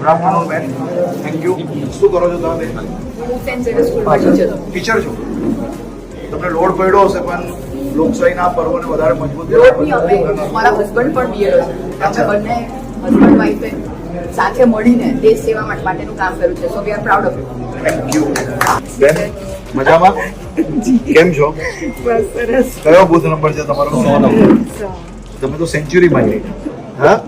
Good afternoon બેન thank you શું કરો છો તમે? બેન ટીચર છો? તમને લોડ પડ્યો હશે પણ લોકશાહીના પર્વને વધારે મજબૂત મારા હસબન્ડ પણ બીએડ છે. બંને હસબન્ડ વાઈફે સાથે મળીને દેશ સેવા માટેનું કામ કર્યું છે. So we are proud of you thank you બેન મજામાં? કેમ છો? કયો બુથ નંબર છે તમારો? સો નંબર તમે તો સેન્ચુરીમાં જઈ હા?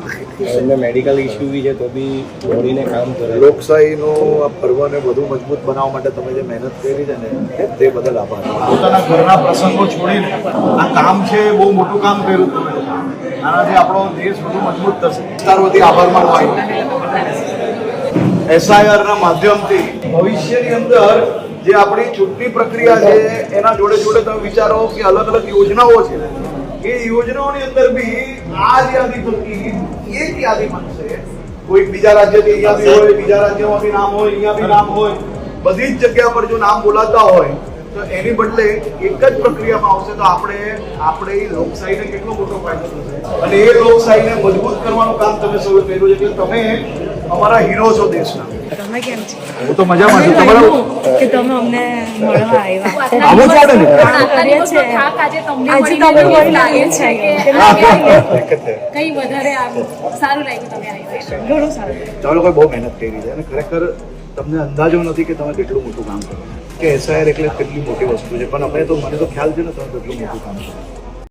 એમને મેડિકલ ઇશ્યુ બી છે તો બી દોડીને કામ કરે લોકશાહીનો આ પર્વને વધુ મજબૂત બનાવવા માટે તમે જે મહેનત કરી છે ને તે બદલ આભાર. પોતાના ઘરના પ્રસંગો છોડીને આ કામ છે બહુ મોટું કામ કર્યું તમે. આનાથી આપણો દેશ વધુ મજબૂત થશે. વિસ્તારોથી આભાર માનવા એસઆઈઆરના ના માધ્યમથી ભવિષ્યની અંદર જે આપણી ચૂંટણી પ્રક્રિયા છે એના જોડે જોડે તમે વિચારો કે અલગ અલગ યોજનાઓ છે. એ યોજનાઓની અંદર બી આ જ યાદી થતી, એ જ યાદી બનશે. કોઈક બીજા રાજ્યથી અહીંયા બી હોય, બીજા રાજ્યમાં બી નામ હોય, અહીંયા બી નામ હોય, બધી જ જગ્યા પર જો નામ બોલાતા હોય, તો એની બદલે એક જ પ્રક્રિયામાં આવશે તો આપણે આપણે લોકશાહીને કેટલો મોટો ફાયદો થશે? અને એ લોકશાહીને મજબૂત કરવાનું કામ તમે સૌએ કર્યું છે. કે તમે અમારા હીરો છો દેશના. તમે કેમ છો? હું તો મજામાં છું. તમારા કે તમે અમને મળવા આવ્યા. આવું જ ને? કામ કરીએ આજે તમને મળીને લાગે છે કે કઈ વધારે સારું લાગ્યું તમે આવ્યા ઘણું સારું. તમે લોકોએ બહુ મહેનત કરી છે. અને ખરેખર તમને અંદાજો નથી કે તમે કેટલું મોટું કામ કરો. કે એસઆઈઆર એટલે કેટલી મોટી વસ્તુ છે. પણ અમે તો મને તો ખ્યાલ છે ને તમે કેટલું મોટું કામ કરો.